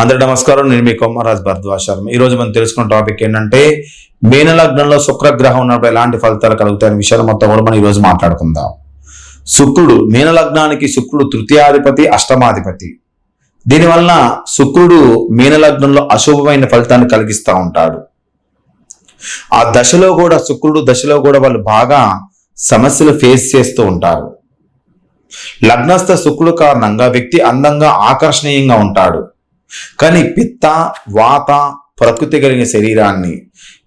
అందరి నమస్కారం. నేను మీ కొమ్మరాజ్ భరద్వాజ్ శర్మ. ఈ రోజు మనం తెలుసుకున్న టాపిక్ ఏంటంటే మీన లగ్నంలో శుక్రగ్రహం ఉన్నప్పుడు ఎలాంటి ఫలితాలు కలుగుతాయనే విషయాలు మొత్తం కూడా మనం ఈ రోజు మాట్లాడుకుందాం. శుక్రుడు మీన లగ్నానికి శుక్రుడు తృతీయాధిపతి అష్టమాధిపతి. దీనివలన శుక్రుడు మీన లగ్నంలో అశుభమైన ఫలితాన్ని కలిగిస్తూ ఉంటాడు. ఆ దశలో కూడా శుక్రుడు దశలో కూడా వాళ్ళు బాగా సమస్యలు ఫేస్ చేస్తూ ఉంటారు. లగ్నస్థ శుక్రుడు కారణంగా వ్యక్తి అందంగా ఆకర్షణీయంగా ఉంటాడు. కానీ పిత్త వాత ప్రకృతి కలిగిన శరీరాన్ని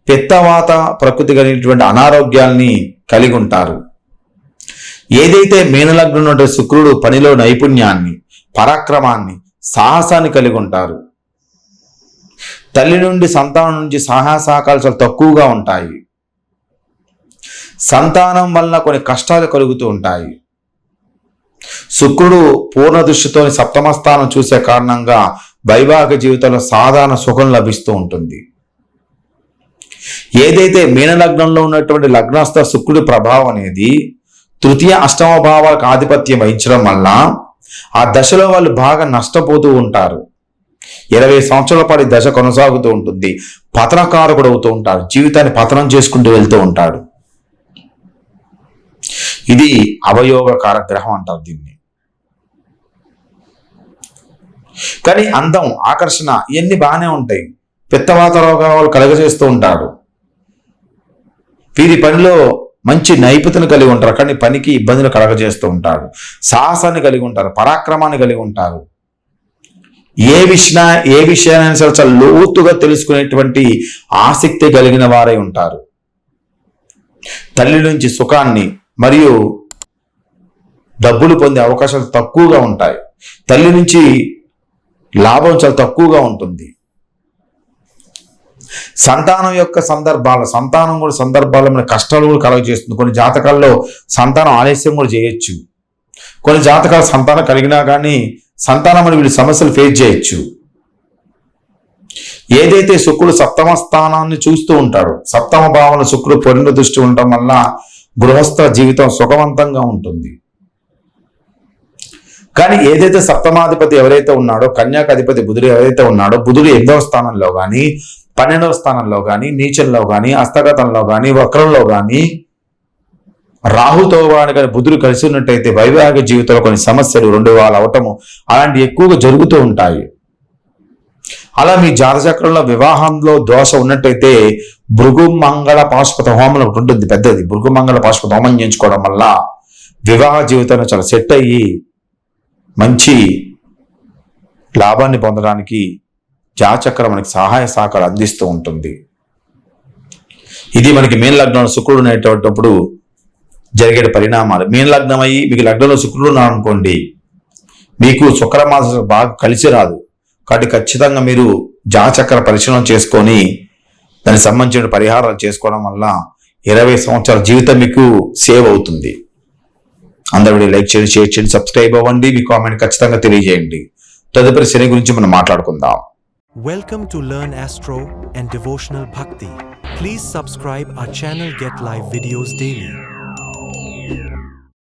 పిత్త వాత ప్రకృతి కలిగినటువంటి అనారోగ్యాల్ని కలిగి ఉంటారు. ఏదైతే మీనలగ్నం ఉండే శుక్రుడు పనిలో నైపుణ్యాన్ని పరాక్రమాన్ని సాహసాన్ని కలిగి ఉంటారు. తల్లి నుండి సంతానం నుంచి సాహసాకాలు చాలా తక్కువగా ఉంటాయి. సంతానం వలన కొన్ని కష్టాలు కలుగుతూ ఉంటాయి. శుక్రుడు పూర్ణ దృష్టితో సప్తమ స్థానం చూసే కారణంగా వైవాహిక జీవితంలో సాధారణ సుఖం లభిస్తూ ఉంటుంది. ఏదైతే మీన లగ్నంలో ఉన్నటువంటి లగ్నస్థ శుక్రుడి ప్రభావం అనేది తృతీయ అష్టమ భావాలకు ఆధిపత్యం వహించడం వల్ల ఆ దశలో వాళ్ళు బాగా నష్టపోతూ ఉంటారు. ఇరవై సంవత్సరాల పాటు దశ కొనసాగుతూ ఉంటుంది. పతనకారకుడు అవుతూ ఉంటాడు. జీవితాన్ని పతనం చేసుకుంటూ వెళ్తూ ఉంటాడు. ఇది అవయోగకార గ్రహం అంటారు దీన్ని. కానీ అందం ఆకర్షణ ఇవన్నీ బాగానే ఉంటాయి. పిత్తవాత రోగాలు కలుగజేస్తూ ఉంటాడు వీరి పనిలో మంచి నైపుణ్యతను కలిగి ఉంటారు. కానీ పనికి ఇబ్బందులు కలగజేస్తూ ఉంటాడు సాహసాన్ని కలిగి ఉంటారు. పరాక్రమాన్ని కలిగి ఉంటారు. ఏ విషయ ఏ విషయాన్ని సరే చాలా లోతుగా తెలుసుకునేటువంటి ఆసక్తి కలిగిన వారై ఉంటారు. తల్లి నుంచి సుఖాన్ని మరియు డబ్బులు పొందే అవకాశాలు తక్కువగా ఉంటాయి. తల్లి నుంచి లాభం చాలా తక్కువగా ఉంటుంది. సంతానం యొక్క సందర్భాలు సంతానం కూడా సందర్భాల్లో మన కష్టాలు కూడా కలుగజేస్తుంది. కొన్ని జాతకాల్లో సంతానం ఆలస్యం కూడా చేయొచ్చు. కొన్ని జాతకాలు సంతానం కలిగినా కానీ సంతానం అని వీళ్ళు సమస్యలు ఫేస్ చేయొచ్చు. ఏదైతే శుక్రుడు సప్తమ స్థానాన్ని చూస్తూ ఉంటాడు సప్తమ భావన శుక్రుడు పొరిన దృష్టి ఉండటం వల్ల గృహస్థ జీవితం సుఖవంతంగా ఉంటుంది. కానీ ఏదైతే సప్తమాధిపతి ఎవరైతే ఉన్నాడో కన్యాకాధిపతి బుధుడు ఎవరైతే ఉన్నాడో బుధుడు ఎనిమిదవ స్థానంలో కానీ పన్నెండవ స్థానంలో కానీ నీచంలో కానీ హస్తగతంలో కానీ వక్రంలో కానీ రాహుతో వాడు కానీ బుధుడు కలిసి ఉన్నట్టయితే వైవాహిక జీవితంలో కొన్ని సమస్యలు రెండు వాళ్ళు అవటము అలాంటి ఎక్కువగా జరుగుతూ ఉంటాయి. అలా మీ జాతచక్రంలో వివాహంలో దోష ఉన్నట్టయితే భృగు మంగళ పాశుపత హోమం ఒకటి ఉంటుంది పెద్దది. భృగుమంగళ పాశుపత హోమం చేయించుకోవడం వల్ల వివాహ జీవితంలో చాలా సెట్ అయ్యి మంచి లాభాన్ని పొందడానికి జాచక్రం మనకి సహాయ సహకారం అందిస్తూ ఉంటుంది. ఇది మనకి మీన లగ్నంలో శుక్రుడు అనేటప్పుడు జరిగే పరిణామాలు. మీన లగ్నం అయ్యి మీకు లగ్నంలో శుక్రుడు అనుకోండి మీకు శుక్రమాసం బాగా కలిసి రాదు. కాబట్టి ఖచ్చితంగా మీరు జాచక్ర పరిశీలన చేసుకొని దానికి సంబంధించిన పరిహారాలు చేసుకోవడం వల్ల ఇరవై సంవత్సరాల జీవితం మీకు సేవ్ అవుతుంది. అందరూ లైక్ చేయండి షేర్ చేయండి సబ్స్క్రైబ్ అవ్వండి మీ కామెంట్ ఖచ్చితంగా తెలియజేయండి. తదుపరి శని గురించి మనం మాట్లాడుకుందాం. Welcome to learn astro and devotional Bhakti please subscribe our channel get live videos daily